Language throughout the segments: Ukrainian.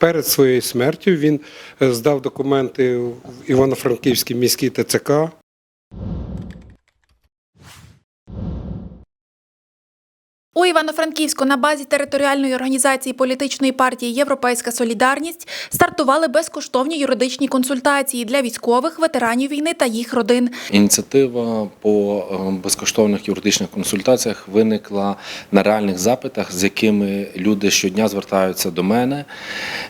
Перед своєю смертю він е, здав документи в Івано-Франківській міській ТЦК. У Івано-Франківську на базі територіальної організації політичної партії Європейська Солідарність стартували безкоштовні юридичні консультації для військових, ветеранів війни та їх родин. Ініціатива по е, безкоштовних юридичних консультаціях виникла на реальних запитах, з якими люди щодня звертаються до мене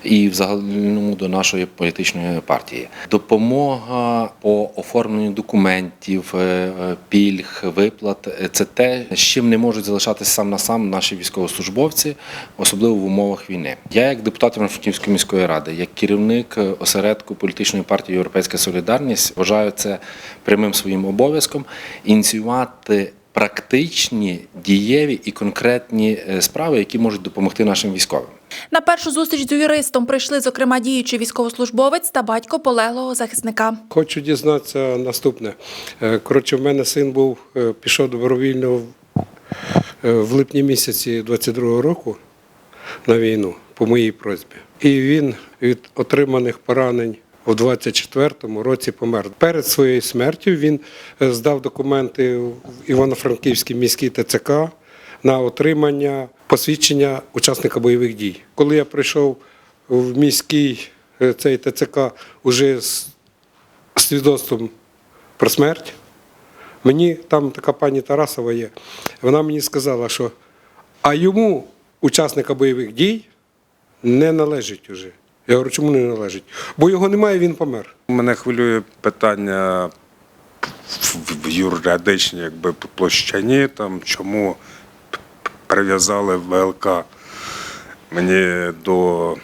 і взагалі до нашої політичної партії. Допомога по оформленню документів, е, е, пільг, виплат це те, з чим не можуть залишатися сам на сам наші військовослужбовці, особливо в умовах війни. Я, як депутат Івано-Франківської міської ради, як керівник е, осередку політичної партії Європейська Солідарність, вважаю це прямим своїм обов'язком ініціювати практичні, дієві і конкретні е, справи, які можуть допомогти нашим військовим. На першу зустріч з юристом прийшли, зокрема, діючий військовослужбовець та батько полеглого захисника. Хочу дізнатися наступне. Е, Коротше, в мене син був, пішов добровільно в- е, липні місяці 22-го року на війну по моїй просьбі. І він від отриманих поранень у 24-му році помер. Перед своєю смертю він е, здав документи в Івано-Франківський міський ТЦК на отримання посвідчення учасника бойових дій. Коли я прийшов в міський е, цей ТЦК уже з свідоцтвом про смерть. Мені там така пані Тарасова є. Вона мені сказала, що а йому, учасника бойових дій, не належить уже. Я говорю, чому не належить? Бо його немає, він помер. Мене хвилює питання в- юридичній якби, площині, там, чому прив'язали ВЛК мені до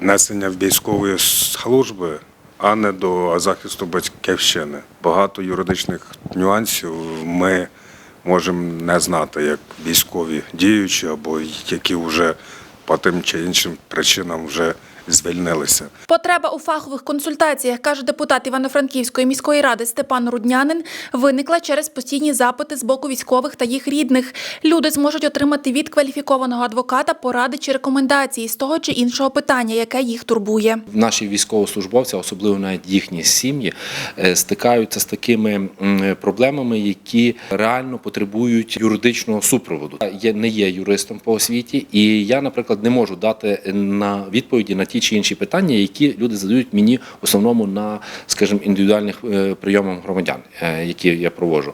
несення військової служби, а не до захисту батьківщини. Багато юридичних нюансів ми можемо не знати, як військові діючі або які вже по тим чи іншим причинам вже звільнилися. Потреба у фахових консультаціях, каже депутат Івано-Франківської міської ради Степан Руднянин, виникла через постійні запити з боку військових та їх рідних. Люди зможуть отримати від кваліфікованого адвоката поради чи рекомендації з того чи іншого питання, яке їх турбує. Наші військовослужбовці, особливо навіть їхні сім'ї, е, стикаються з такими проблемами, які реально потребують юридичного супроводу. Я не є юристом по освіті, і я, наприклад, не можу дати на відповіді на ті чи інші питання, які люди задають мені в основному на, скажімо, індивідуальних е, прийомах громадян, е, які я проводжу.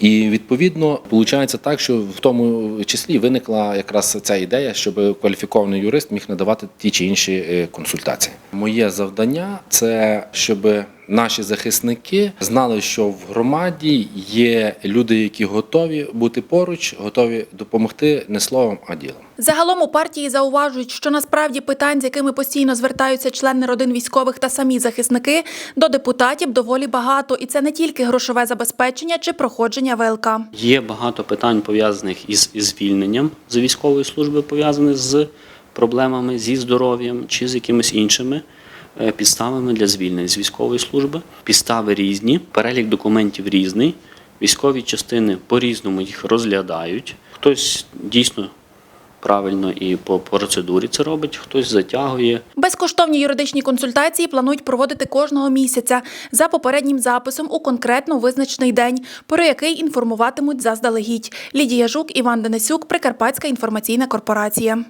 І відповідно виходить так, що в тому числі виникла якраз ця ідея, щоб кваліфікований юрист міг надавати ті чи інші е, консультації. Моє завдання це щоб наші захисники знали, що в громаді є люди, які готові бути поруч, готові допомогти не словом, а ділом. Загалом у партії зауважують, що насправді питань, з якими постійно звертаються члени родин військових та самі захисники, до депутатів доволі багато, і це не тільки грошове забезпечення чи проходження ВЛК. Є багато питань пов'язаних із із звільненням з військової служби, пов'язаних з проблемами зі здоров'ям чи з якимись іншими підставами для звільнення з військової служби. Підстави різні, перелік документів різний. Військові частини по-різному їх розглядають. Хтось дійсно правильно і по процедурі це робить, хтось затягує. Безкоштовні юридичні консультації планують проводити кожного місяця за попереднім записом у конкретно визначений день, про який інформуватимуть заздалегідь. Лідія Жук, Іван Денисюк, Прикарпатська інформаційна корпорація.